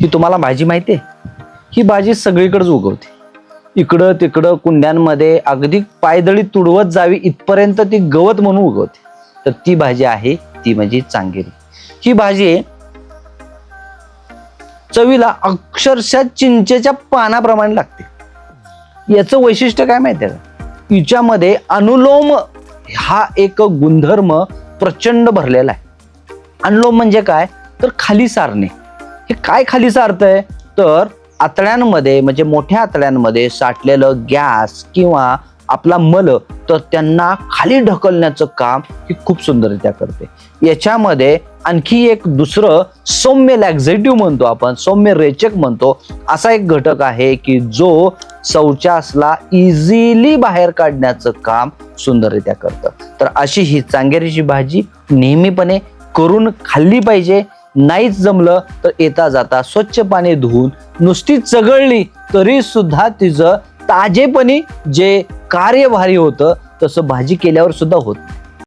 ही तुम्हाला भाजी माहिती आहे? ही भाजी सगळीकडेच उगवते. इकडं तिकडं कुंड्यांमध्ये अगदी पायदळी तुडवत जावी इथपर्यंत ती गवत म्हणून उगवते. तर ती भाजी आहे ती म्हणजे चांगेरी. ही भाजी चवीला अक्षरशः चिंचेच्या पानाप्रमाणे लागते. याचं वैशिष्ट्य काय माहिती आहे का? हिच्यामध्ये अनुलोम हा एक गुणधर्म प्रचंड भरलेला आहे. अनुलोम म्हणजे काय? तर खाली सारणे. हे काय खाली सारतंय? तर आतड्यांमध्ये म्हणजे मोठ्या आतड्यांमध्ये साठलेलं गॅस किंवा आपला मल तर त्यांना खाली ढकलण्याचं काम ही खूप सुंदररित्या करते. याच्यामध्ये आणखी एक दुसरं सौम्य लॅक्झेटिव्ह म्हणतो आपण सौम्य रेचक म्हणतो. असा एक घटक आहे की जो शौचासला इझिली बाहेर काढण्याचं काम सुंदररित्या करतं. तर अशी ही चांगेरीची भाजी नेहमीपणे करून खाल्ली पाहिजे. नाहीच जमलं तर येता जाता स्वच्छ पाणी धुवून नुसती चगळली तरी सुद्धा तिचं ताजेपणी जे कार्यभारी होतं तसं भाजी केल्यावर सुद्धा होत नाही.